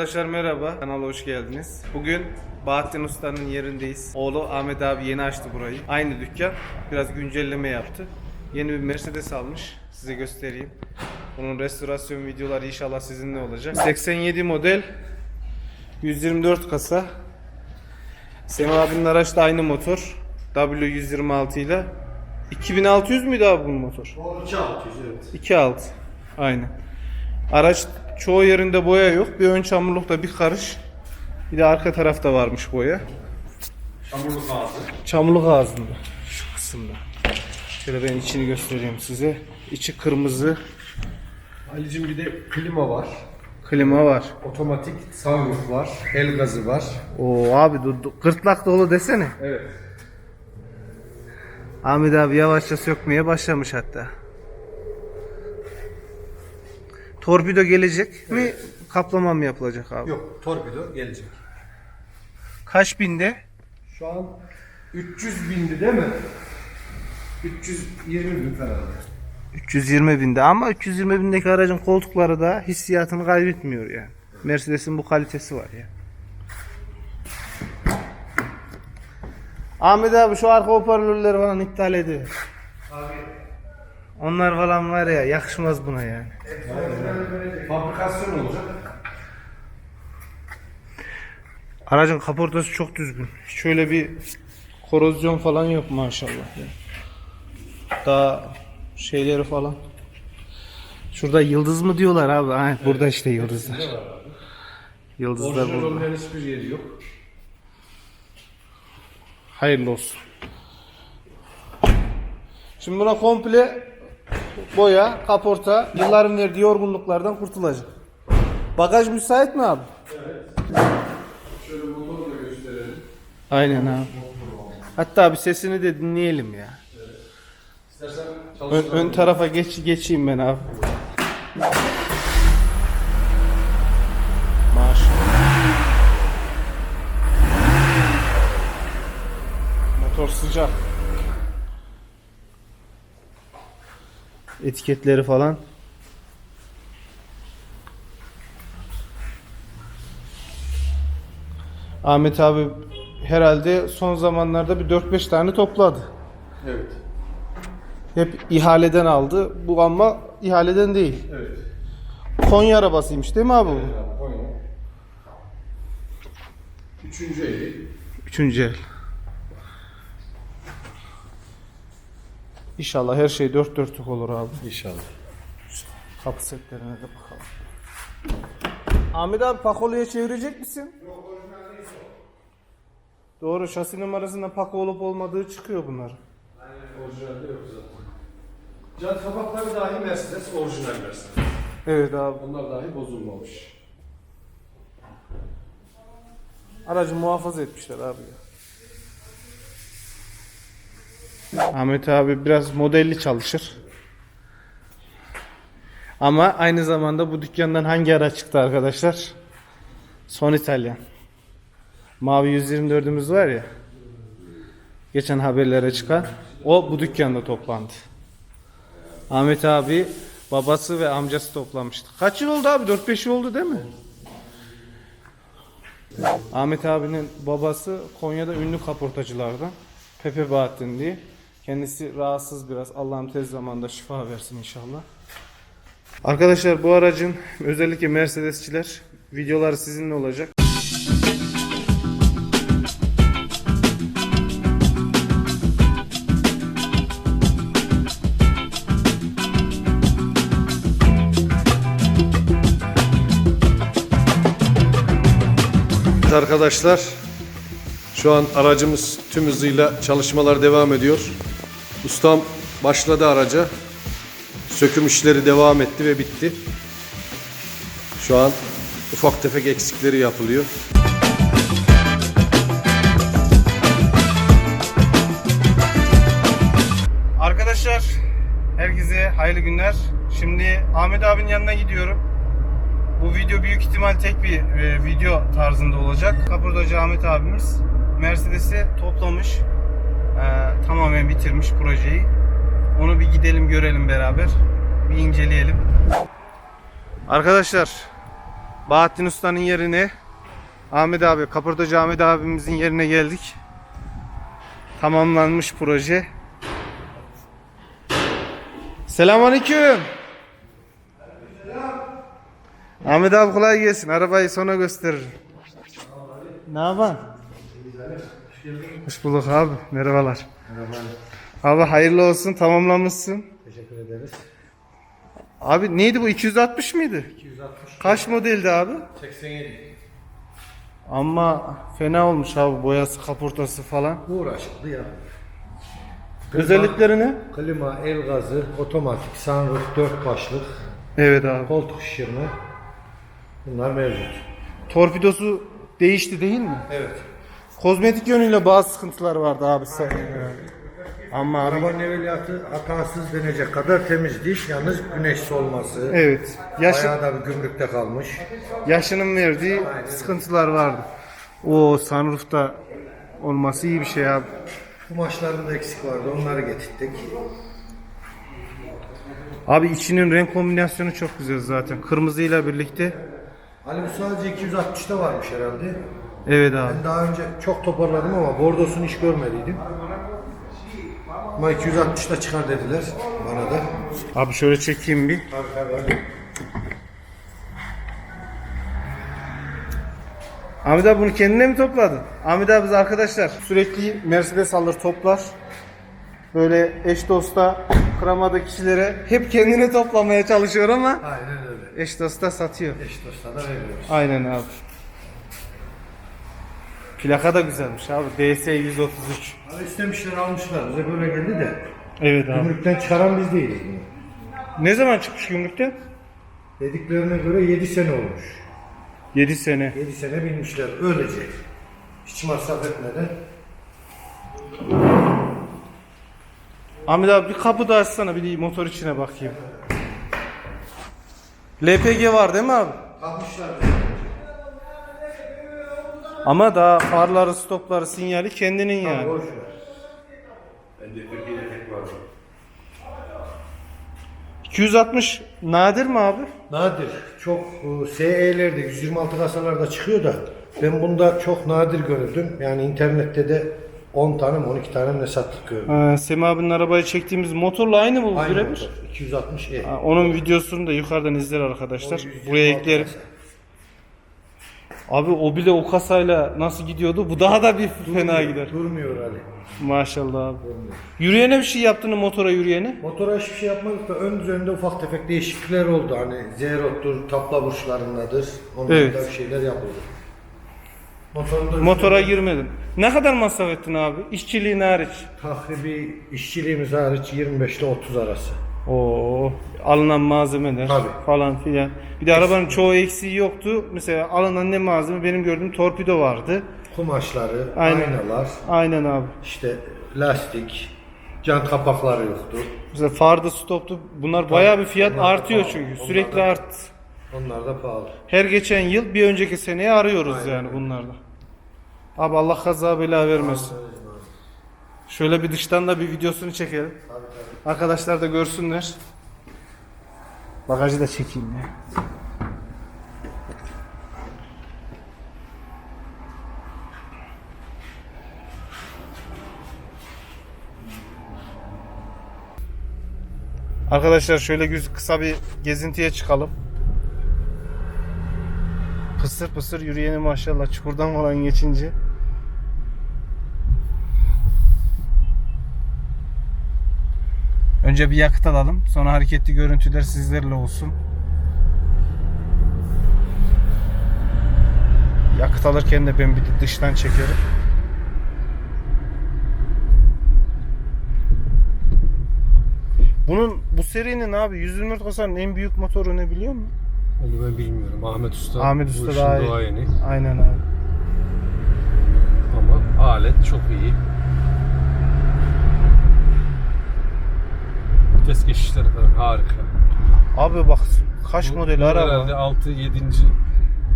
Arkadaşlar merhaba, kanala hoş geldiniz. Bugün Bahattin Usta'nın yerindeyiz. Oğlu Ahmet abi yeni açtı burayı. Aynı dükkan, biraz güncelleme yaptı. Yeni bir Mercedes almış, size göstereyim. Bunun restorasyon videoları inşallah sizinle olacak. 87 model, 124 kasa. Semih abinin araçta aynı motor. W126 ile. 2600 müydü abi bunun motor? O 2600 evet. 2.6. Aynen. Araç çoğu yerinde boya yok. Bir ön çamurlukta bir karış. Bir de arka tarafta varmış boya. Çamurluk ağzı. Çamurluk ağzında. Şu kısımda. Şöyle ben içini göstereyim size. İçi kırmızı. Ali'cim bir de klima var. Klima var. Otomatik sunroof var. El gazı var. Oo abi dur, dur. gırtlak dolu desene. Evet. Ahmet abi yavaşça sökmeye başlamış hatta. Torpido gelecek mi? Kaplama mı yapılacak abi? Yok torpido gelecek. Kaç binde? Şu an 300 bindi değil mi? 320 bin herhalde. 320 binde ama 320 bindeki aracın koltukları da hissiyatını kaybetmiyor yani. Mercedes'in bu kalitesi var ya. Ahmet abi şu arka hoparlörleri falan iptal ediyor. Onlar falan var ya yakışmaz buna yani. Fabrikasyon olacak. Aracın kaportası çok düzgün. Şöyle bir korozyon falan yok maşallah. ya. Daha şeyleri falan. Şurada yıldız mı diyorlar abi? Ha, burada işte yıldızlar. Yıldızlar Orijinal burada. olmayan hiçbir yeri yok. Hayırlı olsun. Şimdi buna komple boya, kaporta, yılların verdiği yorgunluklardan kurtulacak. Bagaj müsait mi abi? Şöyle motoru da gösterelim. Aynen abi. Hatta bir sesini de dinleyelim ya. İstersen Ön, ön tarafa geç geçeyim ben abi. Maşallah. Motor sıcak. Etiketleri falan. Ahmet abi herhalde son zamanlarda bir 4-5 tane topladı. Evet. Hep ihaleden aldı. Bu ama ihaleden değil. Evet. Konya arabasıymış değil mi abi bu? Yani Konya. Üçüncü eli. Üçüncü el. İnşallah her şey dört dörtlük olur abi. İnşallah. Kapı setlerine de bakalım. Ahmet abi Pakolu'ya çevirecek misin? Doğru şasi numarasında Pako olup olmadığı çıkıyor bunlar. Orijinalde yok zaten. Can kapakları dahi Mercedes, orijinal Mercedes. Evet abi. Onlar dahi bozulmamış. Aracı muhafaza etmişler abi ya. Ahmet abi biraz modelli çalışır. Ama aynı zamanda bu dükkandan hangi araç çıktı arkadaşlar? Son İtalyan. Mavi 124'ümüz var ya. Geçen haberlere çıkan. O bu dükkanda toplandı. Ahmet abi babası ve amcası toplamıştı. Kaç yıl oldu abi? 4-5 yıl oldu değil mi? Ahmet abinin babası Konya'da ünlü kaportacılardan. Pepe Bahattin diye. Kendisi rahatsız biraz. Allah'ım tez zamanda şifa versin inşallah. Arkadaşlar bu aracın özellikle Mercedesçiler videoları sizinle olacak. Arkadaşlar şu an aracımız tüm hızıyla çalışmalar devam ediyor. Ustam başladı araca. Söküm işleri devam etti ve bitti. Şu an ufak tefek eksikleri yapılıyor. Arkadaşlar herkese hayırlı günler. Şimdi Ahmet abinin yanına gidiyorum. Bu video büyük ihtimal tek bir e, video tarzında olacak. Kapırdacı Ahmet abimiz Mercedes'i toplamış. E, tamamen bitirmiş projeyi. Onu bir gidelim görelim beraber. Bir inceleyelim. Arkadaşlar Bahattin Usta'nın yerine Ahmet abi, Kaportacı Ahmet abimizin yerine geldik. Tamamlanmış proje. Selamünaleyküm. Ahmet abi kolay gelsin. Arabayı sonra gösteririm. Ne yapan? Hoş bulduk abi. Merhabalar. Abi hayırlı olsun. Tamamlamışsın. Teşekkür ederiz. Abi neydi bu? 260 mıydı? 260. Kaç modeldi abi? 87. Ama fena olmuş abi boyası, kaportası falan. Uğraşıldı ya. Özellikleri ne? Klima, el gazı, otomatik, sunroof, dört başlık, Evet abi. koltuk şişirme. Bunlar mevcut. Torpidosu değişti değil mi? Evet. Kozmetik yönüyle bazı sıkıntılar vardı abi sen. Ama Arabanın evveliyatı hatasız denecek kadar temiz değil. Yalnız güneş solması. evet. Yaşı, Bayağı da bir gümrükte kalmış. yaşının verdiği sıkıntılar vardı. O sunroof'ta olması iyi bir şey abi. Kumaşlarında eksik vardı. Onları getirdik. Abi içinin renk kombinasyonu çok güzel zaten. Kırmızıyla birlikte. Ali bu sadece 260'ta varmış herhalde. Evet abi. Ben daha önce çok toparladım ama bordosunu hiç görmediydim. Ama 260'ta çıkar dediler bana da. Abi şöyle çekeyim bir. Ahmet abi bunu kendine mi topladın? Ahmet abi biz arkadaşlar sürekli Mercedes alır toplar. Böyle eş dosta kıramada kişilere hep kendine toplamaya çalışıyor ama Aynen öyle. eş dosta satıyor. Eş dosta da veriyoruz. Aynen abi. Plaka da güzelmiş abi. DS 133. Abi istemişler almışlar. Bize böyle geldi de. Evet abi. Gümrükten çıkaran biz değiliz bunu. Ne zaman çıkmış gümrükten? Dediklerine göre 7 sene olmuş. 7 sene. 7 sene binmişler öylece. Hiç masraf etmeden. Ahmet abi bir kapı da açsana bir motor içine bakayım. LPG var değil mi abi? Kalkmışlar. Ama daha farları, stopları, sinyali kendinin yani. Boş ver. 260 nadir mi abi? Nadir. Çok e, SE'lerde 126 kasalarda çıkıyor da ben bunda çok nadir gördüm. Yani internette de 10 tane mi 12 tane mi ne sattık gördüm. Ha, Sema abinin arabayı çektiğimiz motorla aynı mı bu Aynı birebir? motor. 260 E. Ha, Onun videosunu da yukarıdan izler arkadaşlar. O 126 Buraya eklerim. kasa. Abi o bile o kasayla nasıl gidiyordu? Bu daha da bir fena gider. Durmuyor Ali. Maşallah abi. Yürüyene bir şey yaptın mı motora yürüyene? Motora hiçbir şey yapmadık da ön düzeninde ufak tefek değişiklikler oldu. Hani zerottur, tapla burçlarındadır. Onlarda Evet. bir şeyler yapıldı. Motorun da Motora girmedin. Ne kadar masraf ettin abi? İşçiliğin hariç. tahribi işçiliğimiz hariç 25 ile 30 arası. Oo, alınan malzemeler Tabii. falan filan. Bir de arabanın çoğu eksiği yoktu. Mesela alınan ne malzeme? Benim gördüğüm torpido vardı. Kumaşları, Aynen. aynalar, Aynen abi. işte lastik, can kapakları yoktu. Mesela farda stoptu. Bunlar bayağı bir fiyat Onlar da artıyor pahalı. çünkü. Onlar Sürekli da- art. Onlar da pahalı. Her geçen yıl bir önceki seneye arıyoruz yani bunlarda. Abi Allah kaza bela vermesin. Şöyle bir dıştan da bir videosunu çekelim. Arkadaşlar da görsünler. Bagajı da çekeyim ya. Arkadaşlar şöyle kısa bir gezintiye çıkalım. Pısır pısır yürüyeni maşallah çukurdan falan geçince. Önce bir yakıt alalım. Sonra hareketli görüntüler sizlerle olsun. Yakıt alırken de ben bir de dıştan çekerim. Bunun bu serinin abi 124 kasanın en büyük motoru ne biliyor musun? Onu ben bilmiyorum. Ahmet Usta. Ahmet Usta daha iyi. duayeni. Aynen abi. Ama alet çok iyi. Vites geçişleri falan harika. Abi bak kaç Bu- model bu araba. Herhalde 6 7.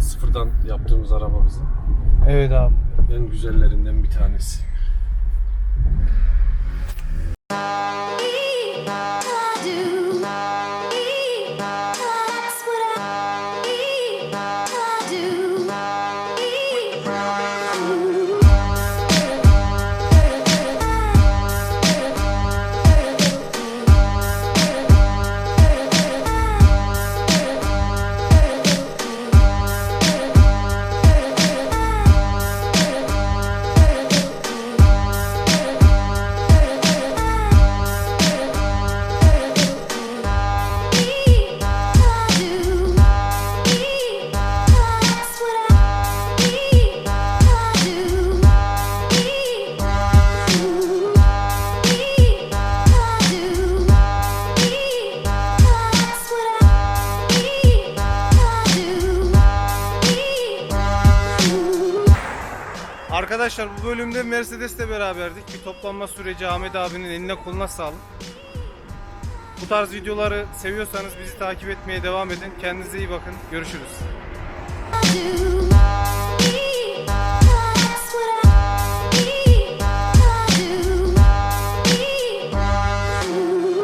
sıfırdan yaptığımız araba bizim. Evet abi. En güzellerinden bir tanesi. Arkadaşlar bu bölümde Mercedes'le beraberdik. Bir toplanma süreci Ahmet abinin eline koluna sağlık. Bu tarz videoları seviyorsanız bizi takip etmeye devam edin. Kendinize iyi bakın. Görüşürüz.